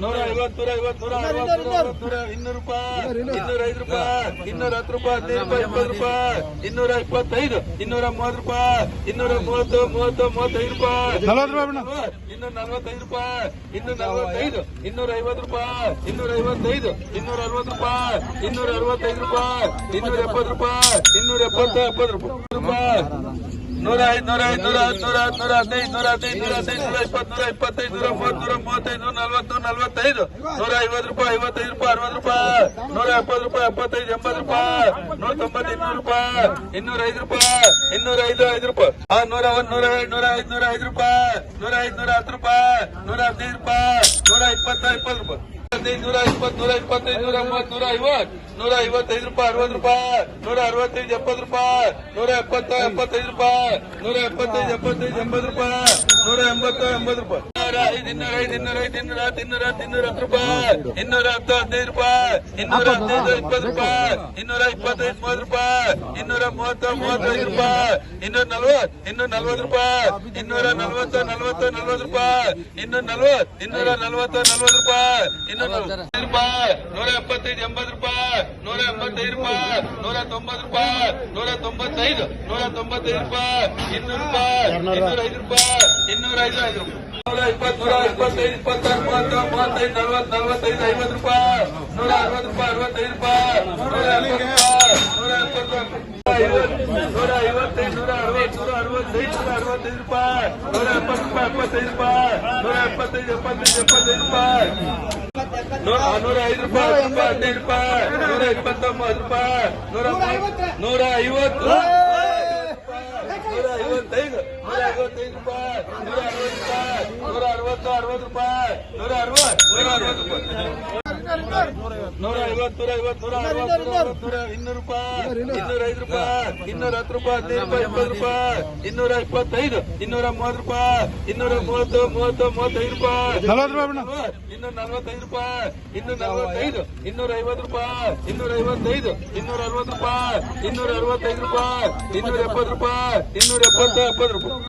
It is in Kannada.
ನೂರ ಐವತ್ತು ನೂರ ಐವತ್ತು ನೂರ ಅರವತ್ತು ನೂರ ಅರವತ್ತು ನೂರ ಇನ್ನೂರು ರೂಪಾಯಿ ಇನ್ನೂರ ಐದು ರೂಪಾಯಿ ಇನ್ನೂರ ಹತ್ತು ರೂಪಾಯಿ ರೂಪಾಯಿ ಇಪ್ಪತ್ತು ರೂಪಾಯಿ ಇನ್ನೂರ ಇಪ್ಪತ್ತೈದು ಇನ್ನೂರ ಮೂವತ್ತು ರೂಪಾಯಿ ಇನ್ನೂರ ಮೂವತ್ತು ಮೂವತ್ತು ಮೂವತ್ತೈದು ರೂಪಾಯಿ ಇನ್ನೂರ ನಲ್ವತ್ತೈದು ರೂಪಾಯಿ ಇನ್ನೂರ ನಲವತ್ತೈದು ಇನ್ನೂರ ಐವತ್ತು ರೂಪಾಯಿ ಇನ್ನೂರ ಐವತ್ತೈದು ಇನ್ನೂರ ಅರವತ್ತು ರೂಪಾಯಿ ಇನ್ನೂರ ಅರವತ್ತೈದು ರೂಪಾಯಿ ಇನ್ನೂರ ಎಪ್ಪತ್ತು ರೂಪಾಯಿ ಇನ್ನೂರ ಎಪ್ಪತ್ತು ಎಪ್ಪತ್ತು ರೂಪಾಯಿ ನೂರ ಐದು ನೂರ ಐದು, ನೂರ ಹತ್ತು ನೂರ ಹತ್ತು, ನೂರ ಹದಿನೈದು ನೂರ ಹದಿನೈದು ನೂರ ಹದಿನೈದು, ನೂರ ಇಪ್ಪತ್ತು, ನೂರ ಇಪ್ಪತ್ತೈದು, ನೂರ ಮೂವತ್ತು, ನೂರ ಮೂವತ್ತೈದು, ನೂರ ನಲವತ್ತು ನಲವತ್ತೈದು, ನೂರ ಐವತ್ತು ರೂಪಾಯಿ, ಐವತ್ತೈದು ರೂಪಾಯಿ, ಅರವತ್ತು ರೂಪಾಯಿ, ನೂರ ಎಪ್ಪತ್ತು ರೂಪಾಯಿ, ಎಪ್ಪತ್ತೈದು, ಎಂಬತ್ತು ರೂಪಾಯಿ, ನೂರ ತೊಂಬತ್ತು ರೂಪಾಯಿ, ಇನ್ನೂರ ರೂಪಾಯಿ, ಇನ್ನೂರ ಐದು ರೂಪಾಯಿ. ಆ ನೂರ ಒಂದು, ನೂರ ಎರಡು ಐದು ರೂಪಾಯಿ, ನೂರ ಐದು ಹತ್ತು ರೂಪಾಯಿ, ನೂರ ಹದಿನೈದು ರೂಪಾಯಿ, ನೂರ ಇಪ್ಪತ್ತ ರೂಪಾಯಿ. ನೂರ ಇಪ್ಪತ್ತು ನೂರ ಇಪ್ಪತ್ತೈದು ನೂರ ಮೂವತ್ತು ನೂರ ಐವತ್ತು ನೂರ ಐವತ್ತೈದು ರೂಪಾಯಿ ಅರವತ್ತು ರೂಪಾಯಿ ನೂರ ಅರವತ್ತೈದು ಎಪ್ಪತ್ತು ರೂಪಾಯಿ ನೂರ ಎಪ್ಪತ್ತ ಎಪ್ಪತ್ತೈದು ರೂಪಾಯಿ ನೂರ ಎಪ್ಪತ್ತೈದು ಎಪ್ಪತ್ತೈದು ಎಂಬತ್ತು ರೂಪಾಯಿ ನೂರ ಎಂಬತ್ತು ಎಂಬತ್ತು ರೂಪಾಯಿ ಇನ್ನೂರ ಐದು ಇನ್ನೂರ ಐದು ಇನ್ನೂರ ಐದು ಇನ್ನೂರ ಹತ್ತು ಇನ್ನೂರ ಹತ್ತು ಇನ್ನೂರ ಹತ್ತು ರೂಪಾಯಿ ಇನ್ನೂರ ಹತ್ತು ಹದಿನೈದು ರೂಪಾಯಿ ಇನ್ನೂರ ಹದಿನೈದು ಇಪ್ಪತ್ತು ರೂಪಾಯಿ ಇನ್ನೂರ ಇಪ್ಪತ್ತೈದು ಮೂವತ್ತು ರೂಪಾಯಿ ಇನ್ನೂರ ಮೂವತ್ತು ಮೂವತ್ತೈದು ರೂಪಾಯಿ ಇನ್ನೂರ ನಲ್ವತ್ ಇನ್ನೂರ ನಲ್ವತ್ತು ರೂಪಾಯಿ ಇನ್ನೂರ ನಲ್ವತ್ತು ನಲ್ವತ್ತು ನಲ್ವತ್ತು ರೂಪಾಯಿ ಇನ್ನೂರ ನಲ್ವತ್ ಇನ್ನೂರ ನಲ್ವತ್ತು ನಲ್ವತ್ತು ರೂಪಾಯಿ ಇನ್ನೂರ ನಲ್ವತ್ತು ರೂಪಾಯಿ ನೂರ ಎಪ್ಪತ್ತೈದು ಎಂಬತ್ತು ರೂಪಾಯಿ ನೂರ ಎಂಬತ್ತೈದು ರೂಪಾಯಿ ನೂರ ತೊಂಬತ್ತು ರೂಪಾಯಿ ನೂರ ತೊಂಬತ್ತೈದು ನೂರ ತೊಂಬತ್ತೈದು ರೂಪಾಯಿ ಇನ್ನೂರು ರೂಪಾಯಿ ಇನ್ನೂರ ಐದು ರೂಪಾಯಿ ಇನ್ನೂರ ಐದು ಐದು ರೂಪಾಯಿ. ಇಪ್ಪತ್ತು ನೂರ ಇಪ್ಪತ್ತೈದು ಇಪ್ಪತ್ತಾರು ಮೂವತ್ತು ಮೂವತ್ತೈದು, ನಲ್ವತ್ತು, ನಲ್ವತ್ತೈದು, ಐವತ್ತು ರೂಪಾಯಿ. ನೂರ ಅರವತ್ತು ರೂಪಾಯಿ, ಅರವತ್ತೈದು ರೂಪಾಯಿ. ನೂರ ನೂರ ಐವತ್ತೈದು, ನೂರ ಅರವತ್ತು, ನೂರ ಅರವತ್ತೈದು ನೂರ ಅರವತ್ತೈದು ರೂಪಾಯಿ. ನೂರ ಎಪ್ಪತ್ತು ರೂಪಾಯಿ ಎಪ್ಪತ್ತೈದು ರೂಪಾಯಿ. ನೂರ ಎಪ್ಪತ್ತೈದು ಎಪ್ಪತ್ತೈದು ಎಪ್ಪತ್ತೈದು ರೂಪಾಯಿ. ನೂರ ಐದು ರೂಪಾಯಿ ರೂಪಾಯಿ ಹದಿನೈದು ರೂಪಾಯಿ. ನೂರ ಇಪ್ಪತ್ತೊಂಬತ್ತು ರೂಪಾಯಿ. ನೂರ ನೂರ ಐವತ್ತು. ನೂರ ಅರವತ್ತು ರೂಪಾಯಿ. ನೂರ ಅರವತ್ತು ನೂರ ಅರವತ್ತು ರೂಪಾಯಿ. ನೂರ ಐವತ್ತು ನೂರ ಐವತ್ತು ನೂರ ಅರವತ್ತು ನೂರ ಇನ್ನೂರು ರೂಪಾಯಿ. ಇನ್ನೂರ ಐದು ರೂಪಾಯಿ. ಇನ್ನೂರ ಹತ್ತು ರೂಪಾಯಿ ಹದಿನೈದು ರೂಪಾಯಿ ಇಪ್ಪತ್ತು ರೂಪಾಯಿ. ಇನ್ನೂರ ಇಪ್ಪತ್ತೈದು ಇನ್ನೂರ ಮೂವತ್ತು ರೂಪಾಯಿ. ಇನ್ನೂರ ಮೂವತ್ತು ಮೂವತ್ತು ಮೂವತ್ತೈದು ರೂಪಾಯಿ. ಇನ್ನೂರ ನಲವತ್ತೈದು ರೂಪಾಯಿ. ಇನ್ನೂರ ನಲವತ್ತೈದು ಇನ್ನೂರ ಐವತ್ತು ರೂಪಾಯಿ. ಇನ್ನೂರ ಐವತ್ತೈದು ಇನ್ನೂರ ಅರವತ್ತು ರೂಪಾಯಿ. ಇನ್ನೂರ ಅರವತ್ತೈದು ರೂಪಾಯಿ. ಇನ್ನೂರ ಎಪ್ಪತ್ತು ರೂಪಾಯಿ. ಇನ್ನೂರ ಎಪ್ಪತ್ತು ಎಪ್ಪತ್ತು ರೂಪಾಯಿ.